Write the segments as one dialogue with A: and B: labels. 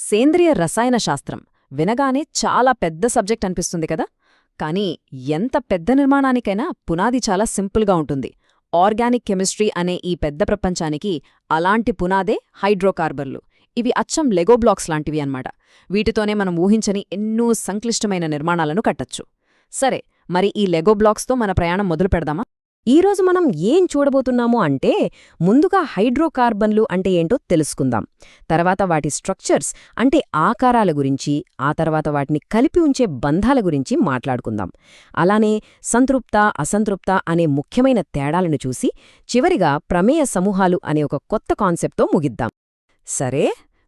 A: సేంద్రియ రసాయన శాస్త్రం. వినగానే చాలా పెద్ద సబ్జెక్ట్ అనిపిస్తుంది కదా? కానీ ఎంత పెద్ద నిర్మాణానికైనా పునాది చాలా సింపుల్గా ఉంటుంది. ఆర్గానిక్ కెమిస్ట్రీ అనే ఈ పెద్ద ప్రపంచానికి అలాంటి పునాదే హైడ్రోకార్బన్లు. ఇవి అచ్చం లెగో బ్లాక్స్ లాంటివి అన్నమాట. వీటితోనే మనం ఊహించని ఎన్నో సంక్లిష్టమైన నిర్మాణాలను కట్టచ్చు. సరే మరి ఈ లెగో బ్లాక్స్తో మన ప్రయాణం మొదలు పెడదామా?
B: ఈరోజు మనం ఏం చూడబోతున్నాము అంటే ముందుగా హైడ్రోకార్బన్లు అంటే ఏంటో తెలుసుకుందాం. తర్వాత వాటి స్ట్రక్చర్స్ అంటే ఆకారాల గురించి ఆ తర్వాత వాటిని కలిపి ఉంచే బంధాల గురించి మాట్లాడుకుందాం. అలానే సంతృప్త అసంతృప్త అనే ముఖ్యమైన తేడాలను చూసి చివరిగా ప్రమేయ సమూహాలు అనే ఒక కొత్త కాన్సెప్ట్తో ముగిద్దాం.
A: సరే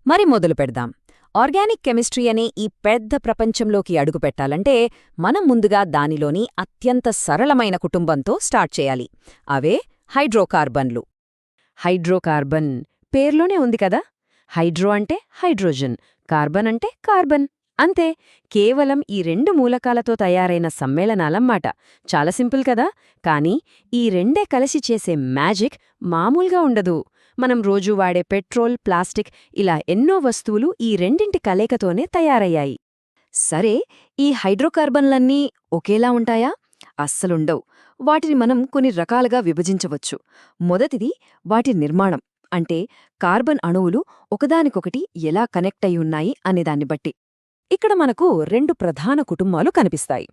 A: మరి మొదలు పెడదాం. ఆర్గానిక్ కెమిస్ట్రీ అనే ఈ పెద్ద ప్రపంచంలోకి అడుగుపెట్టాలంటే మనం ముందుగా దానిలోని అత్యంత సరళమైన కుటుంబంతో స్టార్ట్ చేయాలి. అవే హైడ్రోకార్బన్లు.
B: హైడ్రోకార్బన్ పేర్లోనే ఉంది కదా? హైడ్రో అంటే హైడ్రోజన్ కార్బన్ అంటే కార్బన్. అంతే కేవలం ఈ రెండు మూలకాలతో తయారైన సమ్మేళనాలమ్మాట చాలా సింపుల్ కదా? కానీ ఈ రెండే కలిసి చేసే మ్యాజిక్ మామూలుగా ఉండదు. మనం రోజూ వాడే పెట్రోల్ ప్లాస్టిక్ ఇలా ఎన్నో వస్తువులు ఈ రెండింటి కలయికతోనే తయారయ్యాయి. సరే ఈ హైడ్రోకార్బన్లన్నీ ఒకేలా ఉంటాయా? అస్సలుండవు. వాటిని మనం కొన్ని రకాలుగా విభజించవచ్చు. మొదటిది వాటి నిర్మాణం. అంటే కార్బన్ అణువులు ఒకదానికొకటి ఎలా కనెక్ట్ అయి ఉన్నాయి అనేదాన్ని బట్టి. ఇక్కడ మనకు రెండు ప్రధాన కుటుంబాలు కనిపిస్తాయి.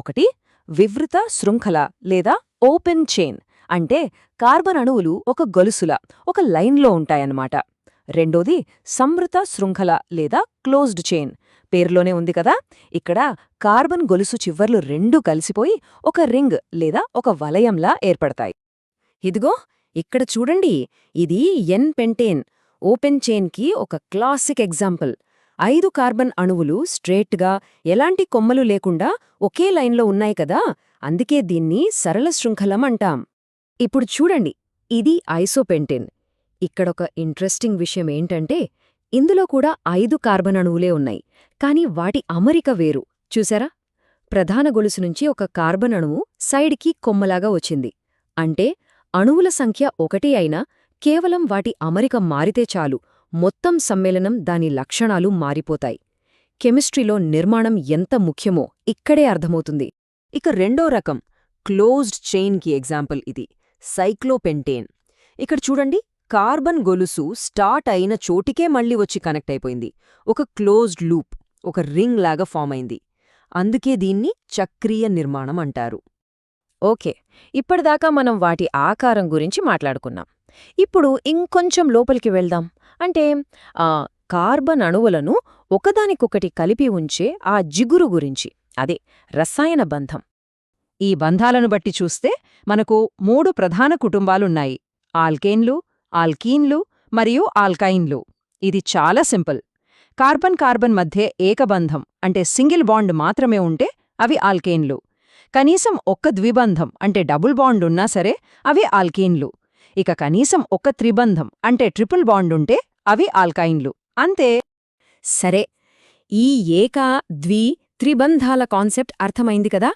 B: ఒకటి వివృత శృంఖల లేదా ఓపెన్ చైన్ అంటే కార్బన్ అణువులు ఒక గొలుసుల ఒక లైన్లో ఉంటాయన్నమాట. రెండోది సంవృత శృంఖల లేదా క్లోజ్డ్ చైన్ పేరులోనే ఉంది కదా. ఇక్కడ కార్బన్ గొలుసు చివర్లు రెండూ కలిసిపోయి ఒక రింగ్ లేదా ఒక వలయంలా ఏర్పడతాయి. ఇదిగో ఇక్కడ చూడండి ఇది ఎన్ పెంటేన్. ఓపెన్ చైన్కి ఒక క్లాసిక్ ఎగ్జాంపుల్. ఐదు కార్బన్ అణువులు స్ట్రేట్గా ఎలాంటి కొమ్మలు లేకుండా ఒకే లైన్లో ఉన్నాయి కదా అందుకే దీన్ని సరళ శృంఖలం అంటాం. ఇప్పుడు చూడండి ఇది ఐసోపెంటిన్. ఇక్కడొక ఇంట్రెస్టింగ్ విషయం ఏంటంటే ఇందులో కూడా ఐదు కార్బన్ అణువులే ఉన్నాయి కాని వాటి అమరిక వేరు. చూసారా? ప్రధాన గొలుసు నుంచి ఒక కార్బన్ అణువు సైడ్కి కొమ్మలాగా వచ్చింది. అంటే అణువుల సంఖ్య ఒకటి అయినా కేవలం వాటి అమరిక మారితే చాలు. మొత్తం సమ్మేళనం దాని లక్షణాలు మారిపోతాయి. కెమిస్ట్రీలో నిర్మాణం ఎంత ముఖ్యమో ఇక్కడే అర్థమవుతుంది.
A: ఇక రెండో రకం క్లోజ్డ్ చైన్కి ఎగ్జాంపుల్ ఇది సైక్లోపెంటేన్. ఇక్కడ చూడండి కార్బన్ గొలుసు స్టార్ట్ అయిన చోటికే మళ్ళీ వచ్చి కనెక్ట్ అయిపోయింది. ఒక క్లోజ్డ్ లూప్ ఒక రింగ్ లాగా ఫామ్ అయింది. అందుకే దీన్ని చక్రీయ నిర్మాణం అంటారు.
B: ఓకే ఇప్పటిదాకా మనం వాటి ఆకారం గురించి మాట్లాడుకున్నాం. ఇప్పుడు ఇంకొంచెం లోపలికి వెళ్దాం. అంటే ఆ కార్బన్ అణువులను ఒకదానికొకటి కలిపి ఉంచే ఆ జిగురు గురించి అదే రసాయన బంధం.
C: ఈ బంధాలను బట్టి చూస్తే మనకు మూడు ప్రధాన కుటుంబాలున్నాయి. ఆల్కేన్లు ఆల్కీన్లు మరియు ఆల్కైన్లు. ఇది చాలా సింపుల్. కార్బన్ కార్బన్ మధ్య ఏకబంధం అంటే సింగిల్ బాండ్ మాత్రమే ఉంటే అవి ఆల్కేన్లు. కనీసం ఒక్క ద్విబంధం అంటే డబుల్ బాండ్ ఉన్నా సరే అవి ఆల్కేన్లు. ఇక కనీసం ఒక్క త్రిబంధం అంటే ట్రిపుల్ బాండుంటే అవి ఆల్కైన్లు. అంతే.
B: సరే ఈ ఏక ద్వి త్రిబంధాల కాన్సెప్ట్ అర్థమైంది కదా?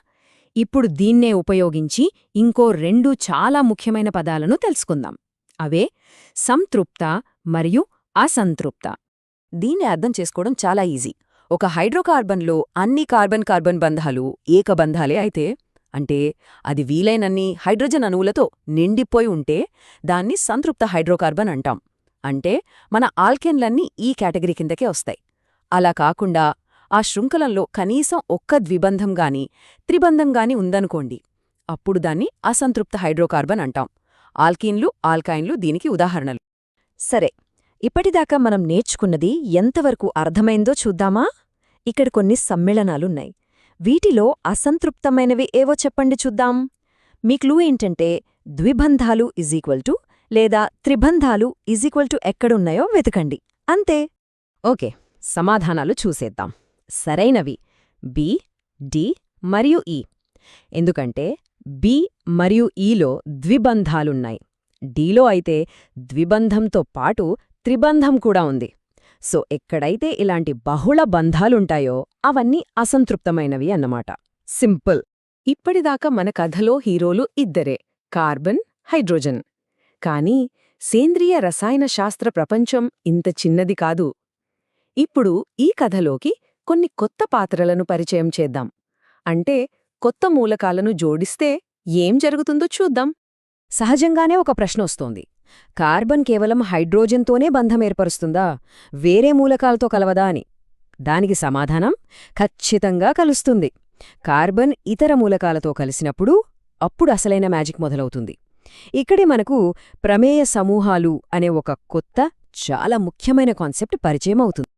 B: ఇప్పుడు దీన్నే ఉపయోగించి ఇంకో రెండు చాలా ముఖ్యమైన పదాలను తెలుసుకుందాం. అవే సంతృప్త మరియు అసంతృప్త.
A: దీన్ని అర్థం చేసుకోవడం చాలా ఈజీ. ఒక హైడ్రోకార్బన్లో అన్ని కార్బన్ కార్బన్ బంధాలు ఏకబంధాలే అయితే అంటే అది వీలైనన్ని హైడ్రోజన్ అణువులతో నిండిపోయి ఉంటే దాన్ని సంతృప్త హైడ్రోకార్బన్ అంటాం. అంటే మన ఆల్కెన్లన్నీ ఈ కేటగిరీ కిందకే వస్తాయి. అలా కాకుండా ఆ శృంఖలంలో కనీసం ఒక్క ద్విబంధం గాని త్రిబంధం గాని ఉందనుకోండి అప్పుడు దాన్ని అసంతృప్త హైడ్రోకార్బన్ అంటాం. ఆల్కీన్లు ఆల్కైన్లు దీనికి ఉదాహరణలు.
B: సరే ఇప్పటిదాకా మనం నేర్చుకున్నది ఎంతవరకు అర్థమైందో చూద్దామా? ఇక్కడ కొన్ని సమ్మేళనాలున్నాయి. వీటిలో అసంతృప్తమైనవి ఏవో చెప్పండి చూద్దాం. మీ క్లూ ఏంటంటే ద్విబంధాలు ఈజీక్వల్ ఈక్వల్ టు లేదా త్రిబంధాలు ఈజీక్వల్ ఈక్వల్ టు ఎక్కడున్నాయో వెతకండి. అంతే. ఓకే సమాధానాలు చూసేద్దాం. సరైనవి. బి డి మరియు ఈ. ఎందుకంటే బి మరియు ఈలో ద్విబంధాలున్నాయి. డీలో అయితే ద్విబంధంతో పాటు త్రిబంధం కూడా ఉంది. సో ఎక్కడైతే ఇలాంటి బహుళ బంధాలుంటాయో అవన్నీ అసంతృప్తమైనవి అన్నమాట. సింపుల్. ఇప్పటిదాకా మన కథలో హీరోలు ఇద్దరే కార్బన్ హైడ్రోజన్. కానీ సేంద్రియ రసాయన శాస్త్ర ప్రపంచం ఇంత చిన్నది కాదు. ఇప్పుడు ఈ కథలోకి కొన్ని కొత్త పాత్రలను పరిచయం చేద్దాం. అంటే కొత్త మూలకాలను జోడిస్తే ఏం జరుగుతుందో చూద్దాం.
A: సహజంగానే ఒక ప్రశ్న వస్తోంది. కార్బన్ కేవలం హైడ్రోజన్తోనే బంధం ఏర్పరుస్తుందా? వేరే మూలకాలతో కలవదా అని. దానికి సమాధానం ఖచ్చితంగా కలుస్తుంది. కార్బన్ ఇతర మూలకాలతో కలిసినప్పుడు అప్పుడు అసలైన మ్యాజిక్ మొదలవుతుంది. ఇక్కడే మనకు ప్రమేయ సమూహాలు అనే ఒక కొత్త చాలా ముఖ్యమైన కాన్సెప్ట్ పరిచయం అవుతుంది.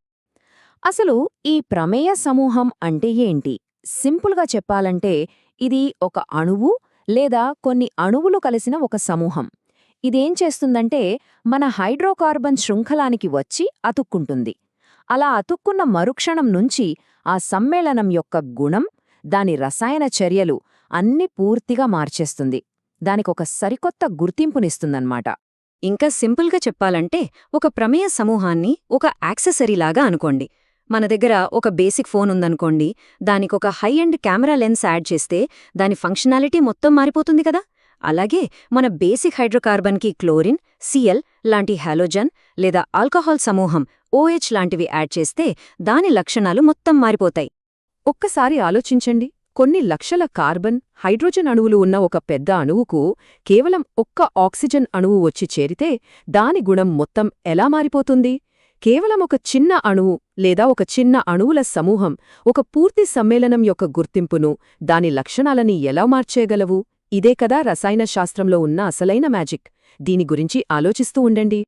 B: అసలు ఈ ప్రమేయ సమూహం అంటే ఏంటి? సింపుల్గా చెప్పాలంటే ఇది ఒక అణువు లేదా కొన్ని అణువులు కలిసిన ఒక సమూహం. ఇదేం చేస్తుందంటే మన హైడ్రోకార్బన్ శృంఖలానికి వచ్చి అతుక్కుంటుంది. అలా అతుక్కున్న మరుక్షణం నుంచి ఆ సమ్మేళనం యొక్క గుణం దాని రసాయన చర్యలు అన్ని పూర్తిగా మార్చేస్తుంది. దానికొక సరికొత్త గుర్తింపునిస్తుందన్నమాట.
A: ఇంకా సింపుల్గా చెప్పాలంటే ఒక ప్రమేయ సమూహాన్ని ఒక యాక్సెసరీలాగా అనుకోండి. మన దగ్గర ఒక బేసిక్ ఫోన్ ఉందనుకోండి దానికొక high end camera lens add చేస్తే దాని ఫంక్షనాలిటీ మొత్తం మారిపోతుంది కదా? అలాగే మన బేసిక్ హైడ్రోకార్బన్కి క్లోరిన్ సిఎల్ లాంటి హాలోజన్ లేదా ఆల్కహాల్ సమూహం ఓహెచ్ లాంటివి యాడ్ చేస్తే దాని లక్షణాలు మొత్తం మారిపోతాయి.
B: ఒక్కసారి ఆలోచించండి. కొన్ని లక్షల కార్బన్ హైడ్రోజన్ అణువులు ఉన్న ఒక పెద్ద అణువుకు కేవలం ఒక్క ఆక్సిజన్ అణువు వచ్చి చేరితే దాని గుణం మొత్తం ఎలా మారిపోతుంది? కేవలం ఒక చిన్న అణువు లేదా ఒక చిన్న అణువుల సమూహం ఒక పూర్తి సమ్మేళనం యొక్క గుర్తింపును దాని లక్షణాలని ఎలా మార్చేయగలవు? ఇదే కదా రసాయన శాస్త్రంలో ఉన్న అసలైన మ్యాజిక్. దీని గురించి ఆలోచిస్తూ ఉండండి.